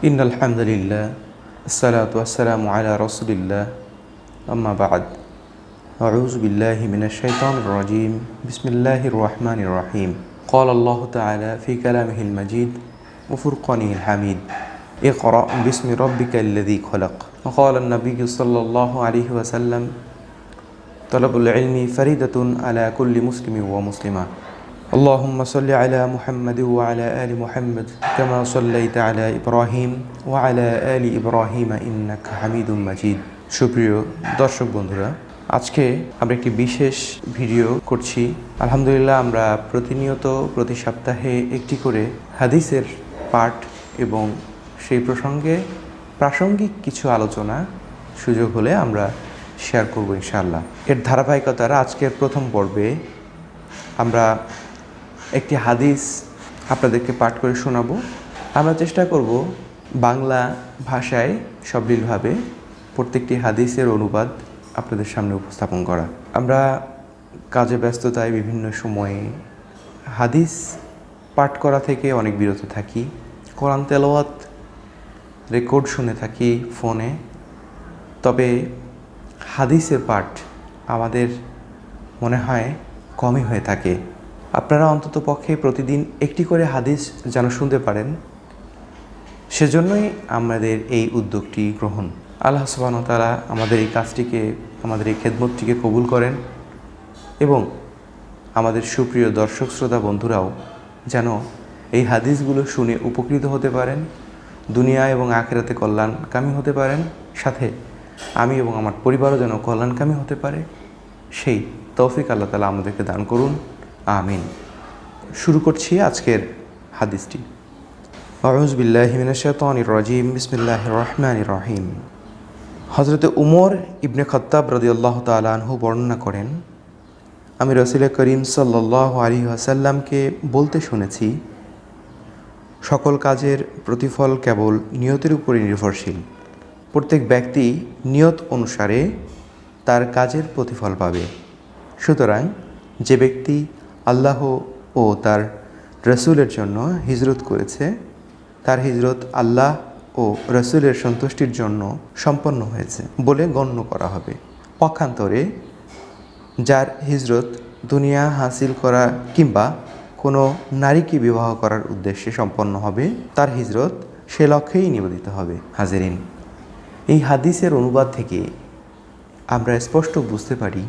إن الحمد لله الصلاة والسلام على رسول الله. أما بعد أعوذ بالله من الشيطان الرجيم. بسم الله الرحمن الرحيم. قال الله تعالى في كلامه المجيد وفرقانه الحميد اقرأ باسم ربك الذي خلق. وقال النبي صلى الله عليه وسلم طلب العلم فريدة على كل مسلم ومسلمة. اللهم صل على محمد وعلى آل محمد كما صليت على إبراهيم وعلى آل إبراهيم إنك حميد مجيد সুপ্রিয় দর্শক বন্ধুরা আজকে আমরা একটি বিশেষ ভিডিও করছি আলহামদুলিল্লাহ আমরা প্রতিনিয়ত প্রতি সপ্তাহে একটি করে হাদিসের পাঠ এবং সেই প্রসঙ্গে প্রাসঙ্গিক কিছু আলোচনা সুযোগ হলে আমরা শেয়ার করব ইনশাআল্লাহ এর ধারাবাহিকতার আজকের প্রথম পর্বে আমরা একটি হাদিস আপনাদেরকে পাঠ করে শোনাবো। আমরা চেষ্টা করব বাংলা ভাষায় সবলীলভাবে প্রত্যেকটি হাদিসের অনুবাদ আপনাদের সামনে উপস্থাপন করা। আমরা কাজে ব্যস্ততায় বিভিন্ন সময়ে হাদিস পাঠ করা থেকে অনেক বিরত থাকি। কোরআন তেলাওয়াত রেকর্ড শুনে থাকি ফোনে। তবে হাদিসের পাঠ আমাদের মনে হয় কমই হয়ে থাকে। আপনারা অন্তত পক্ষে প্রতিদিন একটি করে হাদিস যেন শুনতে পারেন। সেজন্যই আমাদের এই উদ্যোগটি গ্রহণ। আল্লাহ সুবাহতালা আমাদের এই কাজটিকে, আমাদের এই খেদমতটিকে কবুল করেন এবং আমাদের সুপ্রিয় দর্শক, শ্রোতা বন্ধুরাও যেন এই হাদিসগুলো শুনে উপকৃত হতে পারেন, দুনিয়া এবং আখেরাতে কল্যাণকামী হতে পারেন, সাথে আমি এবং আমার পরিবারও যেন কল্যাণকামী হতে পারে। সেই তৌফিক আল্লাহ তালা আমাদেরকে দান করুন। আমিন। শুরু করছি আজকের হাদিসটি। বিল্লাহ রাজিম বিসমিল্লাহ রহমান রহিম। হজরত উমর ইবনে খত্তাব রদিয়াল্লাহ তালাহু বর্ণনা করেন, আমি রসুল করিম সাল্লাহ আলী আসাল্লামকে বলতে শুনেছি, সকল কাজের প্রতিফল কেবল নিয়তের উপরই নির্ভরশীল। প্রত্যেক ব্যক্তি নিয়ত অনুসারে তার কাজের প্রতিফল পাবে। সুতরাং যে ব্যক্তি আল্লাহ ও তার রসুলের জন্য হিজরত করেছে। তার হিজরত আল্লাহ ও রসুলের সন্তুষ্টির জন্য সম্পন্ন হয়েছে বলে গণ্য করা হবে। পক্ষান্তরে যার হিজরত দুনিয়া হাসিল করা কিংবা কোনো নারীকে বিবাহ করার উদ্দেশ্যে সম্পন্ন হবে, তার হিজরত সে লক্ষ্যেই নিবেদিত হবে। হাজেরিন, এই হাদিসের অনুবাদ থেকে আমরা স্পষ্ট বুঝতে পারি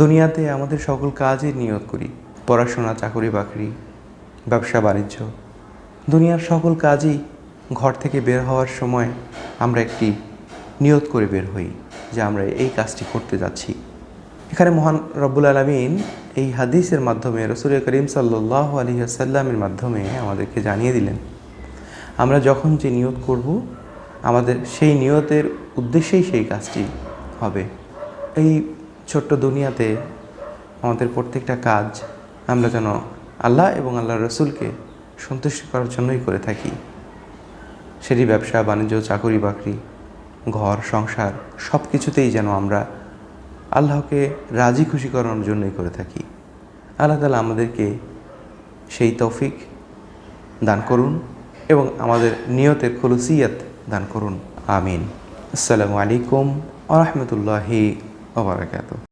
দুনিয়াতে আমাদের সকল কাজে নিয়ত করি, পড়াশোনা, চাকরি, বাকরি, ব্যবসা, বাণিজ্য। দুনিয়ার সকল কাজই ঘর থেকে বের হওয়ার সময় আমরা একটি নিয়ত করে বের হই, যে আমরা এই কাজটি করতে যাচ্ছি। এখানে মহান রব্বুল আলমিন এই হাদিসের মাধ্যমে রসুল করিম সাল্লাহ আলী আসাল্লামের মাধ্যমে আমাদেরকে জানিয়ে দিলেন, আমরা যখন যে নিয়ত করব, আমাদের সেই নিয়তের উদ্দেশ্যেই সেই কাজটি হবে। এই ছোট্ট দুনিয়াতে আমাদের প্রত্যেকটা কাজ আমরা যেন আল্লাহ এবং আল্লাহ রসুলকে সন্তুষ্ট করার জন্যই করে থাকি। সেটি ব্যবসা, বাণিজ্য, চাকরি, বাকরি, ঘর, সংসার সব কিছুতেই যেন আমরা আল্লাহকে রাজি, খুশি করানোর জন্যই করে থাকি। আল্লাহ তালা আমাদেরকে সেই তৌফিক দান করুন এবং আমাদের নিয়তের খলুসিয়াত দান করুন। আমিন। আসসালামু আলাইকুম আ রহমতুল্লাহি ওবরাকাত